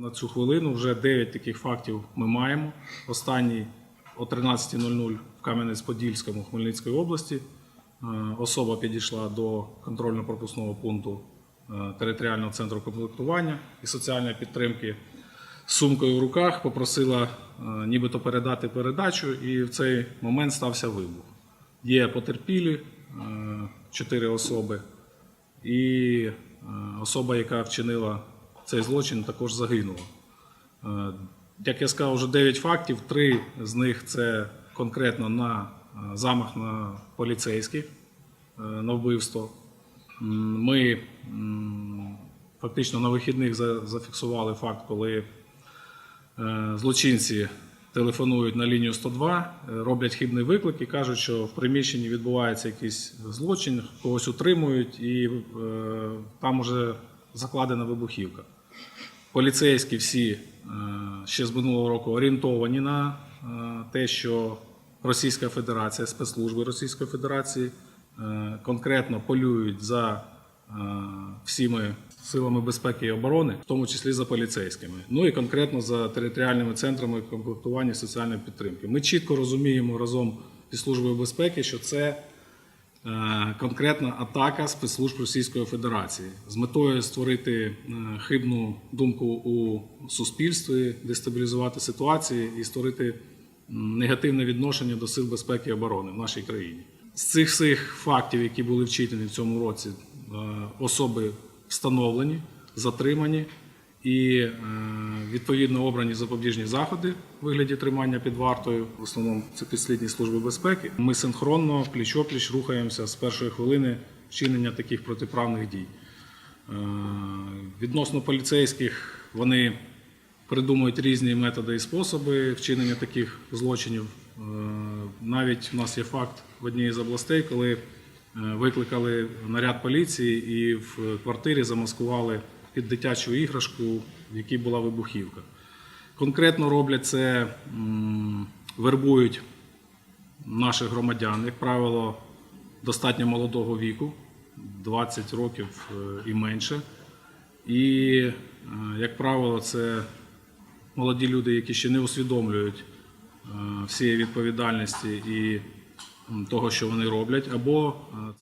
На цю хвилину вже 9 таких фактів ми маємо. Останній о 13.00 в Кам'янець-Подільському Хмельницької області. Е, Особа підійшла до контрольно-пропускного пункту е, територіального центру комплектування і соціальної підтримки з сумкою в руках, попросила е, нібито передати передачу, і в цей момент стався вибух. Є потерпілі, е, чотири особи, і особа, яка вчинила цей злочин, також загинула. Е, Як я сказав, вже 9 фактів, три з них це конкретно на е, замах на поліцейських, е, на вбивство. Ми фактично на вихідних зафіксували факт, коли злочинці телефонують на лінію 102, е, роблять хибний виклик і кажуть, що в приміщенні відбувається якийсь злочин, когось утримують, і там вже закладена вибухівка. Поліцейські всі е, ще з минулого року орієнтовані на е, те, що Російська Федерація, спецслужби Російської Федерації е, конкретно полюють за всіми силами безпеки і оборони, в тому числі за поліцейськими, ну і конкретно за територіальними центрами комплектування соціальної підтримки. Ми чітко розуміємо разом зі службою безпеки, що це конкретна атака спецслужб Російської Федерації з метою створити е, хибну думку у суспільстві, дестабілізувати ситуацію і створити негативне відношення до сил безпеки і оборони в нашій країні. З цих всіх фактів, які були вчинені в цьому році, е, особи встановлені, затримані і е, відповідно обрані запобіжні заходи в вигляді тримання під вартою. В основному це підслідні служби безпеки. Ми синхронно пліч-опліч рухаємося з першої хвилини вчинення таких протиправних дій. Е, Відносно поліцейських вони придумують різні методи і способи вчинення таких злочинів. Е, Навіть у нас є факт в одній з областей, коли е, викликали наряд поліції і в квартирі замаскували під дитячу іграшку, в якій була вибухівка. Конкретно роблять це, вербують наших громадян, як правило, достатньо молодого віку, 20 років е, і менше. І, е, як правило, це молоді люди, які ще не усвідомлюють е, всієї відповідальності і того, що вони роблять, або